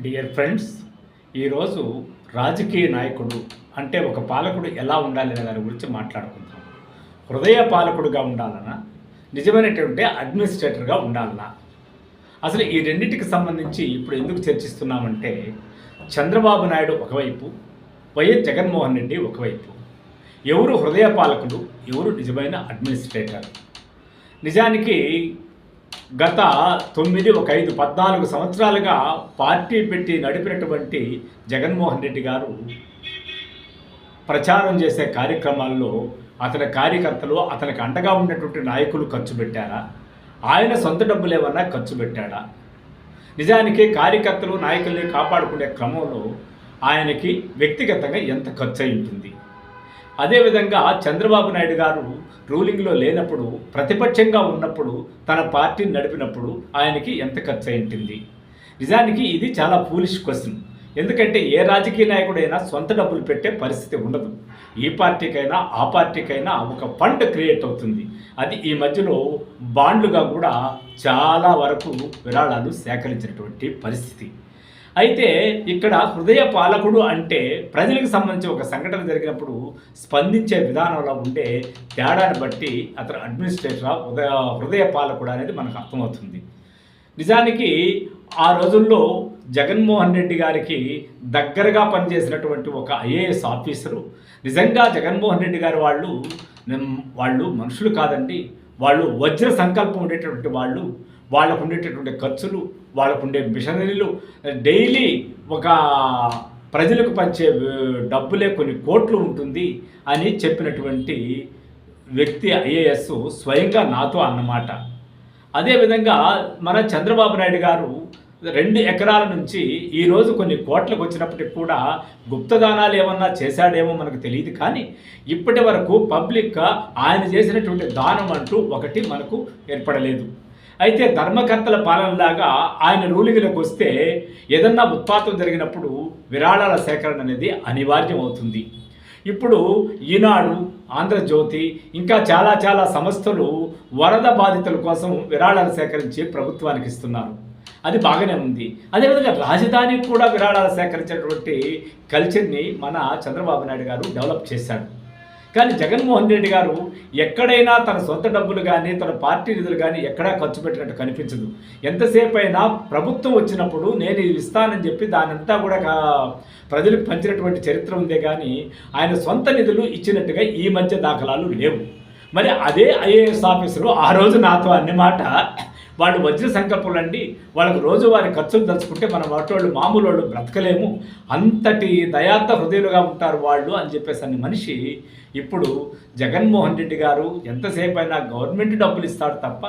Dear friends ఈరోజు రాజకీయ నాయకుడు అంటే ఒక పాలకుడు ఎలా ఉండాలి అనే దాని గురించి మాట్లాడుకుందాం. హృదయ పాలకుడుగా ఉండాలనా? నిజమైనటువంటి అడ్మినిస్ట్రేటర్గా ఉండాలనా? అసలు ఈ రెండింటికి సంబంధించి ఇప్పుడు ఎందుకు చర్చిస్తున్నామంటే చంద్రబాబు నాయుడు ఒకవైపు వైఎస్ జగన్మోహన్ రెడ్డి ఒకవైపు. ఎవరు హృదయ పాలకుడు ఎవరు నిజమైన అడ్మినిస్ట్రేటర్ నిజానికి గత తొమ్మిది ఒక ఐదు పద్నాలుగు సంవత్సరాలుగా పార్టీ పెట్టి నడిపినటువంటి జగన్మోహన్ రెడ్డి గారు ప్రచారం చేసే కార్యక్రమాల్లో అతని కార్యకర్తలు అతనికి అండగా ఉన్నటువంటి నాయకులు ఖర్చు పెట్టారా? ఆయన సొంత డబ్బులు ఏమన్నా ఖర్చు పెట్టాడా? నిజానికి కార్యకర్తలు నాయకుల్ని కాపాడుకునే క్రమంలో ఆయనకి వ్యక్తిగతంగా ఎంత ఖర్చు అయి ఉంటుంది? అదేవిధంగా చంద్రబాబు నాయుడు గారు రూలింగ్లో లేనప్పుడు ప్రతిపక్షంగా ఉన్నప్పుడు తన పార్టీని నడిపినప్పుడు ఆయనకి ఎంత ఖర్చు అయింటుంది నిజానికి ఇది చాలా పూలిష్ క్వశ్చన్ ఎందుకంటే ఏ రాజకీయ నాయకుడైనా సొంత డబ్బులు పెట్టే పరిస్థితి ఉండదు. ఈ పార్టీకైనా ఆ పార్టీకైనా ఒక ఫండ్ క్రియేట్ అవుతుంది. అది ఈ మధ్యలో బాండ్లుగా కూడా చాలా వరకు విరాళాలు సేకరించినటువంటి పరిస్థితి. అయితే ఇక్కడ హృదయ పాలకుడు అంటే ప్రజలకు సంబంధించి ఒక సంఘటన జరిగినప్పుడు స్పందించే విధానంలో ఉండే తేడాన్ని బట్టి అతను అడ్మినిస్ట్రేటర్ హృదయ హృదయ పాలకుడు అనేది మనకు అర్థమవుతుంది. నిజానికి ఆ రోజుల్లో జగన్మోహన్ రెడ్డి గారికి దగ్గరగా పనిచేసినటువంటి ఒక ఐఏఎస్ ఆఫీసరు నిజంగా జగన్మోహన్ రెడ్డి గారు వాళ్ళు వాళ్ళు మనుషులు కాదండి వాళ్ళు వజ్ర సంకల్పం ఉండేటటువంటి వాళ్ళు వాళ్ళకు ఉండేటటువంటి ఖర్చులు వాళ్ళకు ఉండే మిషనరీలు. డైలీ ఒక ప్రజలకు పంచే డబ్బులే కొన్ని కోట్లు ఉంటుంది అని చెప్పినటువంటి వ్యక్తి ఐఏఎస్ స్వయంగా నాతో అన్నమాట. అదేవిధంగా మన చంద్రబాబు నాయుడు గారు రెండు ఎకరాల నుంచి ఈరోజు కొన్ని కోట్లకు వచ్చినప్పటికి కూడా గుప్తదానాలు ఏమన్నా చేశాడేమో మనకు తెలియదు కానీ ఇప్పటి వరకు పబ్లిక్గా ఆయన చేసినటువంటి దానం అంటూ ఒకటి మనకు ఏర్పడలేదు. అయితే ధర్మకర్తల పాలనలాగా ఆయన రూలింగ్లోకి వస్తే ఏదన్నా ఉత్పాతం జరిగినప్పుడు విరాళాల సేకరణ అనేది అనివార్యం అవుతుంది ఇప్పుడు ఈనాడు ఆంధ్రజ్యోతి ఇంకా చాలా చాలా సంస్థలు వరద బాధితుల కోసం విరాళాలు సేకరించి ప్రభుత్వానికి ఇస్తున్నారు. అది బాగానే ఉంది. అదేవిధంగా రాజధానికి కూడా విరాళాలు సేకరించినటువంటి కల్చర్ని మన చంద్రబాబు నాయుడు గారు డెవలప్ చేశాడు. కానీ జగన్మోహన్ రెడ్డి గారు ఎక్కడైనా తన సొంత డబ్బులు కానీ తన పార్టీ నిధులు కానీ ఎక్కడా ఖర్చు పెట్టినట్టు కనిపించదు. ఎంతసేపు అయినా ప్రభుత్వం వచ్చినప్పుడు నేను ఇది ఇస్తానని చెప్పి దానంతా కూడా ప్రజలకు పంచినటువంటి చరిత్ర ఉందే కానీ ఆయన సొంత నిధులు ఇచ్చినట్టుగా ఈ మధ్య దాఖలాలు లేవు. మరి అదే ఐఏఎస్ ఆఫీసరు ఆ రోజు నాతో అన్ని మాట వాళ్ళు వజ్ర సంకల్పంలు వాళ్ళకు రోజువారి ఖర్చులు తలుచుకుంటే మన వాటోళ్ళు మామూలు వాళ్ళు బ్రతకలేము. అంతటి దయాత హృదయులుగా ఉంటారు వాళ్ళు అని చెప్పేసి అన్ని మనిషి ఇప్పుడు జగన్మోహన్ రెడ్డి గారు ఎంతసేపు అయినా గవర్నమెంట్ డబ్బులు ఇస్తాడు తప్ప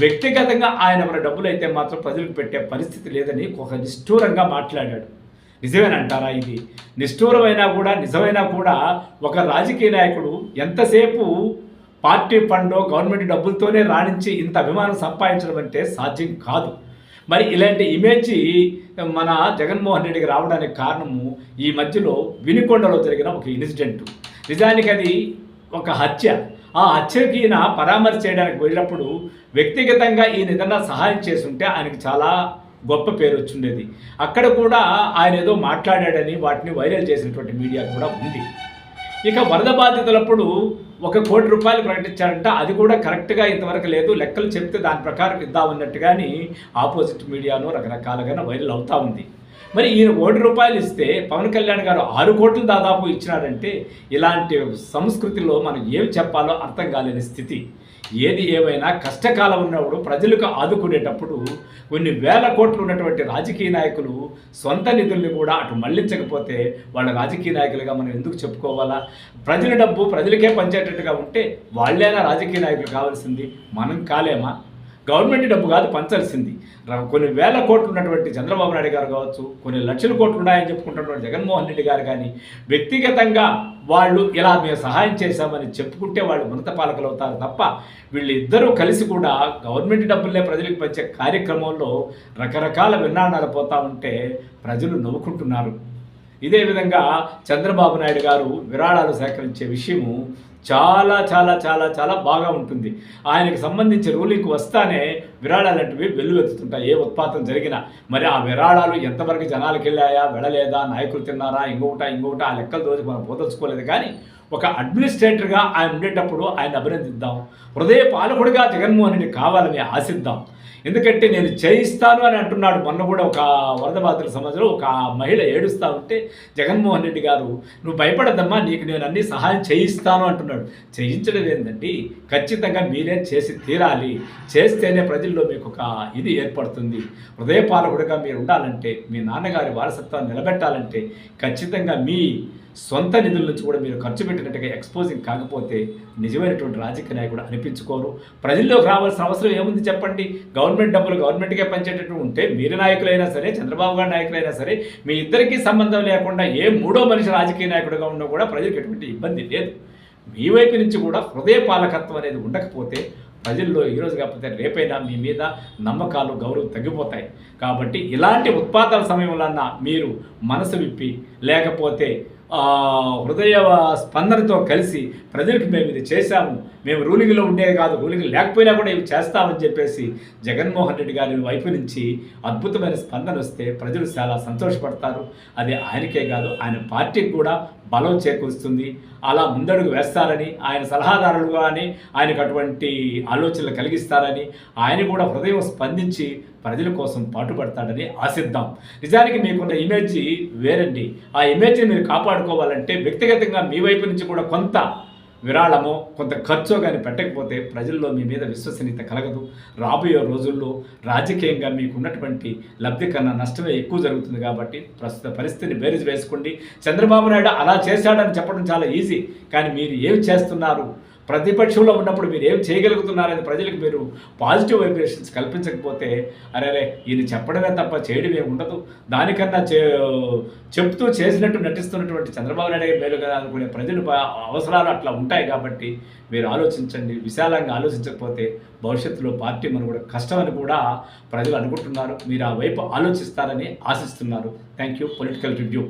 వ్యక్తిగతంగా ఆయన మన డబ్బులు అయితే మాత్రం ప్రజలకు పెట్టే పరిస్థితి లేదని ఒక నిష్ఠూరంగా మాట్లాడాడు. నిజమేనంటారా ఇది? నిష్ఠూరమైనా కూడా నిజమైనా కూడా ఒక రాజకీయ నాయకుడు ఎంతసేపు పార్టీ ఫండో గవర్నమెంట్ డబ్బులతోనే రాణించి ఇంత అభిమానం సంపాదించడం అంటే సాధ్యం కాదు. మరి ఇలాంటి ఇమేజ్ మన జగన్మోహన్ రెడ్డికి రావడానికి కారణము ఈ మధ్యలో వినికొండలో జరిగిన ఒక ఇన్సిడెంట్. నిజానికి అది ఒక హత్య. ఆ హత్యకి ఈయన పరామర్శ చేయడానికి వెళ్ళినప్పుడు వ్యక్తిగతంగా ఈయన ఏదన్నా సహాయం చేస్తుంటే ఆయనకి చాలా గొప్ప పేరు వచ్చిండేది. అక్కడ కూడా ఆయన ఏదో మాట్లాడాడని వాటిని వైరల్ చేసినటువంటి మీడియా కూడా ఉంది. ఇక వరద బాధితులప్పుడు ఒక కోటి రూపాయలు ప్రకటించారంట. అది కూడా కరెక్ట్గా ఇంతవరకు లేదు. లెక్కలు చెప్తే దాని ప్రకారం ఇద్దామన్నట్టుగాని ఆపోజిట్ మీడియాలో రకరకాలుగా వైరల్ అవుతా ఉంది. మరి ఈయన కోటి రూపాయలు ఇస్తే పవన్ కళ్యాణ్ గారు ఆరు కోట్లు దాదాపు ఇచ్చినారంటే ఇలాంటి సంస్కృతిలో మనం ఏమి చెప్పాలో అర్థం కాలేని స్థితి. ఏది ఏమైనా కష్టకాలం ఉన్నప్పుడు ప్రజలకు ఆదుకునేటప్పుడు కొన్ని వేల కోట్లు ఉన్నటువంటి రాజకీయ నాయకులు సొంత నిధుల్ని కూడా అటు మళ్ళించకపోతే వాళ్ళ రాజకీయ నాయకులుగా మనం ఎందుకు చెప్పుకోవాలా? ప్రజల డబ్బు ప్రజలకే పంచేటట్టుగా ఉంటే వాళ్ళైనా రాజకీయ నాయకులు కావాల్సింది మనం కాలేమా? గవర్నమెంట్ డబ్బు కాదు పంచాల్సింది. కొన్ని వేల కోట్లు ఉన్నటువంటి చంద్రబాబు నాయుడు గారు కావచ్చు కొన్ని లక్షల కోట్లు ఉన్నాయని చెప్పుకుంటున్నటువంటి జగన్మోహన్ రెడ్డి గారు కానీ వ్యక్తిగతంగా వాళ్ళు ఇలా మేము సహాయం చేశామని చెప్పుకుంటే వాళ్ళు మృత పాలకులు అవుతారు తప్ప వీళ్ళిద్దరూ కలిసి కూడా గవర్నమెంట్ డబ్బులనే ప్రజలకు పంచే కార్యక్రమంలో రకరకాల విన్నాడాలు పోతా ఉంటే ప్రజలు నవ్వుకుంటున్నారు. ఇదే విధంగా చంద్రబాబు నాయుడు గారు విరాళాలు సేకరించే విషయము చాలా చాలా చాలా చాలా బాగా ఉంటుంది. ఆయనకు సంబంధించి రూలింగ్కి వస్తానే విరాళాలు లాంటివి వెల్లువెత్తుతుంటాయి. ఏ ఉత్పాతం జరిగినా మరి ఆ విరాళాలు ఎంతవరకు జనాలకు వెళ్ళాయా వెళ్ళలేదా నాయకులు తిన్నారా ఇంకొకట ఇంకొకట ఆ లెక్కలు రోజు మనం పోదలుచుకోలేదు. కానీ ఒక అడ్మినిస్ట్రేటర్గా ఆయన ఉండేటప్పుడు ఆయన అభినందిద్దాం. హృదయ పాలకుడిగా జగన్మోహన్ రెడ్డి కావాలని ఆశిద్దాం. ఎందుకంటే నేను చేయిస్తాను అని అంటున్నాడు. మొన్న కూడా ఒక వరద బాధితుల సమాజంలో ఒక మహిళ ఏడుస్తూ ఉంటే జగన్మోహన్ రెడ్డి గారు నువ్వు భయపడద్దమ్మా నీకు నేను అన్ని సహాయం చేయిస్తాను అంటున్నాడు. చేయించడం ఏంటండి ఖచ్చితంగా మీరే చేసి తీరాలి. చేస్తేనే ప్రజల్లో మీకు ఒక ఇది ఏర్పడుతుంది. హృదయపాలకుడిగా మీరు ఉండాలంటే మీ నాన్నగారి వారసత్వాన్ని నిలబెట్టాలంటే ఖచ్చితంగా మీ సొంత నిధుల నుంచి కూడా మీరు ఖర్చు పెట్టినట్టుగా ఎక్స్పోజింగ్ కాకపోతే నిజమైనటువంటి రాజకీయ నాయకుడు అనిపించుకోరు. ప్రజల్లోకి రావాల్సిన అవసరం ఏముంది చెప్పండి? గవర్నమెంట్ డబ్బులు గవర్నమెంట్కే పంచేటట్టు ఉంటే మీరు నాయకులైనా సరే చంద్రబాబు గారు నాయకులైనా సరే మీ ఇద్దరికీ సంబంధం లేకుండా ఏ మూడో మనిషి రాజకీయ నాయకుడిగా ఉన్నా కూడా ప్రజలకు ఎటువంటి ఇబ్బంది లేదు. మీ వైపు నుంచి కూడా హృదయ పాలకత్వం అనేది ఉండకపోతే ప్రజల్లో ఈరోజు కాకపోతే రేపైనా మీ మీద నమ్మకాలు గౌరవం తగ్గిపోతాయి. కాబట్టి ఇలాంటి ఉత్పాదాల సమయంలో మీరు మనసు విప్పి లేకపోతే హృదయ స్పందనతో కలిసి ప్రజలకు మేము ఇది చేశాము. మేము రూలింగ్లో ఉండే కాదు రూలింగ్ లేకపోయినా కూడా ఇవి చేస్తామని చెప్పేసి జగన్మోహన్ రెడ్డి గారి వైపు నుంచి అద్భుతమైన స్పందన వస్తే ప్రజలు చాలా సంతోషపడతారు. అది ఆయనకే కాదు ఆయన పార్టీకి కూడా బలం చేకూరుస్తుంది. అలా ముందడుగు వేస్తారని ఆయన సలహాదారులు కానీ ఆయనకు అటువంటి ఆలోచనలు కలిగిస్తారని ఆయన కూడా హృదయం స్పందించి ప్రజల కోసం పాటుపడతాడని ఆశిద్దాం. నిజానికి మీకున్న ఇమేజ్ వేరండి. ఆ ఇమేజ్ని మీరు కాపాడుకోవాలంటే వ్యక్తిగతంగా మీ వైపు నుంచి కూడా కొంత విరాళమో కొంత ఖర్చో కానీ పెట్టకపోతే ప్రజల్లో మీ మీద విశ్వసనీయత కలగదు. రాబోయే రోజుల్లో రాజకీయంగా మీకు ఉన్నటువంటి లబ్ధి కన్నా నష్టమే ఎక్కువ జరుగుతుంది కాబట్టి ప్రస్తుత పరిస్థితిని బేరీజ్ వేసుకోండి. చంద్రబాబు నాయుడు అలా చేశాడని చెప్పడం చాలా ఈజీ. కానీ మీరు ఏమి చేస్తున్నారు? ప్రతిపక్షంలో ఉన్నప్పుడు మీరు ఏం చేయగలుగుతున్నారని ప్రజలకు మీరు పాజిటివ్ వైబ్రేషన్స్ కల్పించకపోతే అరే అరే ఈయన చెప్పడమే తప్ప చేయడమే ఉండదు. దానికన్నా చే చెప్తూ చేసినట్టు నటిస్తున్నటువంటి చంద్రబాబు నాయుడు గారి మేలు కదా అనుకునే ప్రజలు అవసరాలు అట్లా ఉంటాయి కాబట్టి మీరు ఆలోచించండి. విశాలంగా ఆలోచించకపోతే భవిష్యత్తులో పార్టీ మనం కూడా కష్టమని కూడా ప్రజలు అనుకుంటున్నారు. మీరు ఆ వైపు ఆలోచిస్తారని ఆశిస్తున్నారు. Thank you political review